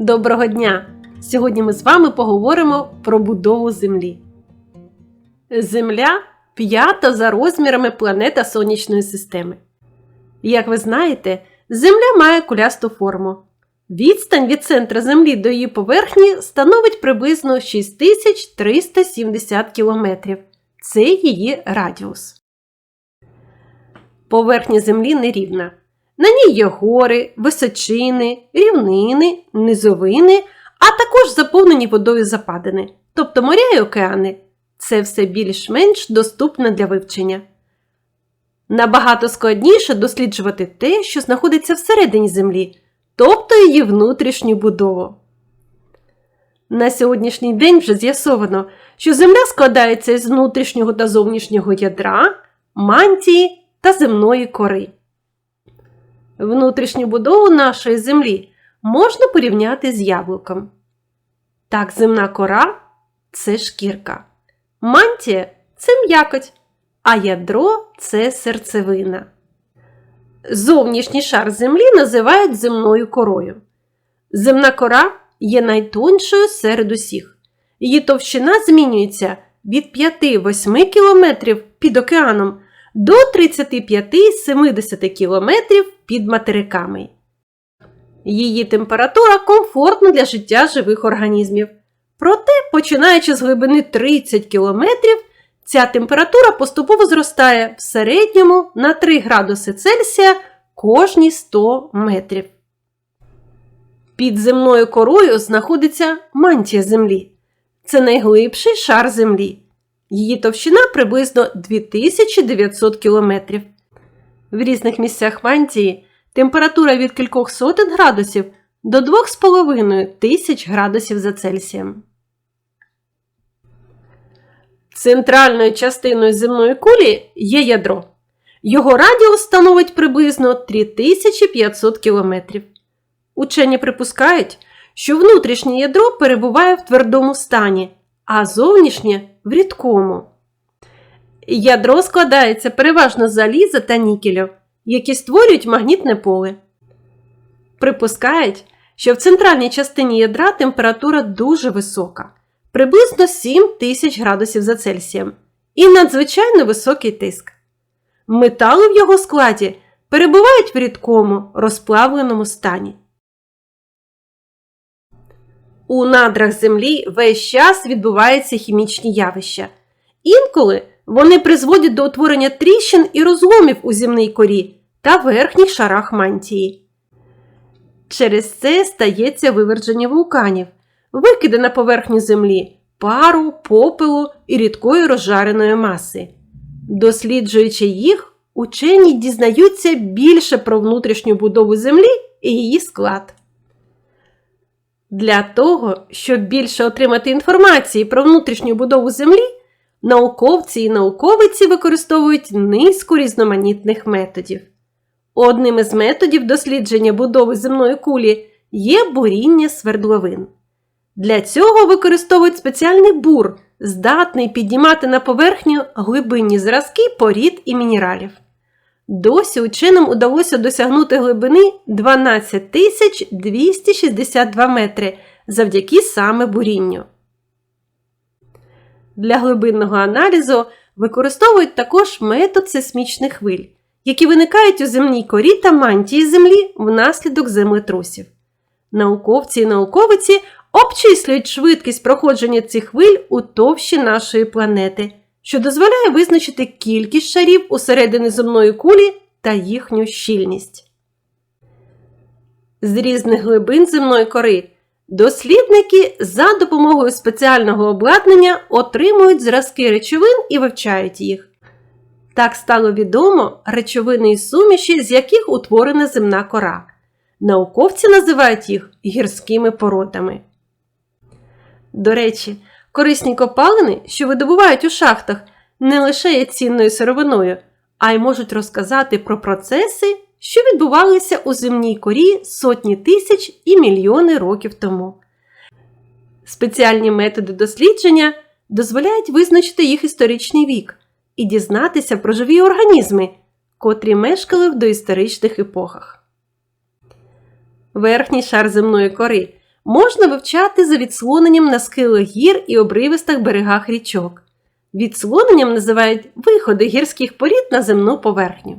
Доброго дня! Сьогодні ми з вами поговоримо про будову Землі. Земля п'ята за розмірами планета Сонячної системи. Як ви знаєте, Земля має кулясту форму. Відстань від центра Землі до її поверхні становить приблизно 6370 км. Це її радіус. Поверхня Землі нерівна. На ній є гори, височини, рівнини, низовини, а також заповнені водою западини, тобто моря і океани. Це все більш-менш доступне для вивчення. Набагато складніше досліджувати те, що знаходиться всередині Землі, тобто її внутрішню будову. На сьогоднішній день вже з'ясовано, що Земля складається із внутрішнього та зовнішнього ядра, мантії та земної кори. Внутрішню будову нашої землі можна порівняти з яблуком. Так, земна кора це шкірка, мантія це м'якоть, а ядро це серцевина. Зовнішній шар землі називають земною корою. Земна кора є найтоншою серед усіх. Її товщина змінюється від 5-8 км під океаном до 35-70 км під материками. Її температура комфортна для життя живих організмів. Проте, починаючи з глибини 30 км, ця температура поступово зростає в середньому на 3 градуси Цельсія кожні 100 метрів. Під земною корою знаходиться мантія Землі. Це найглибший шар Землі. Її товщина приблизно 2900 км. В різних місцях мантії температура від кількох сотень градусів до 2,5 тисяч градусів за Цельсієм. Центральною частиною земної кулі є ядро. Його радіус становить приблизно 3500 км. Учені припускають, що внутрішнє ядро перебуває в твердому стані, а зовнішнє в рідкому. Ядро складається переважно з заліза та нікелю, які створюють магнітне поле. Припускають, що в центральній частині ядра температура дуже висока, приблизно 7 тисяч градусів за Цельсієм, і надзвичайно високий тиск. Метали в його складі перебувають в рідкому розплавленому стані. У надрах Землі весь час відбуваються хімічні явища. Інколи вони призводять до утворення тріщин і розломів у земній корі та верхніх шарах мантії. Через це стається виверження вулканів, викиди на поверхню землі, пару, попелу і рідкої розжареної маси. Досліджуючи їх, учені дізнаються більше про внутрішню будову землі і її склад. Для того, щоб більше отримати інформації про внутрішню будову Землі, науковці і науковиці використовують низку різноманітних методів. Одним із методів дослідження будови земної кулі є буріння свердловин. Для цього використовують спеціальний бур, здатний піднімати на поверхню глибинні зразки порід і мінералів. Досі ученим удалося досягнути глибини 12 262 метри завдяки саме бурінню. Для глибинного аналізу використовують також метод сейсмічних хвиль, які виникають у земній корі та мантії Землі внаслідок землетрусів. Науковці і науковиці обчислюють швидкість проходження цих хвиль у товщі нашої планети що дозволяє визначити кількість шарів усередині земної кулі та їхню щільність. З різних глибин земної кори дослідники за допомогою спеціального обладнання отримують зразки речовин і вивчають їх. Так стало відомо речовини і суміші, з яких утворена земна кора. Науковці називають їх гірськими породами. До речі, Корисні копалини, що видобувають у шахтах, не лише є цінною сировиною, а й можуть розказати про процеси, що відбувалися у земній корі сотні тисяч і мільйони років тому. Спеціальні методи дослідження дозволяють визначити їх історичний вік і дізнатися про живі організми, котрі мешкали в доісторичних епохах. Верхній шар земної кори можна вивчати за відслоненням на схилах гір і обривистих берегах річок. Відслоненням називають виходи гірських порід на земну поверхню.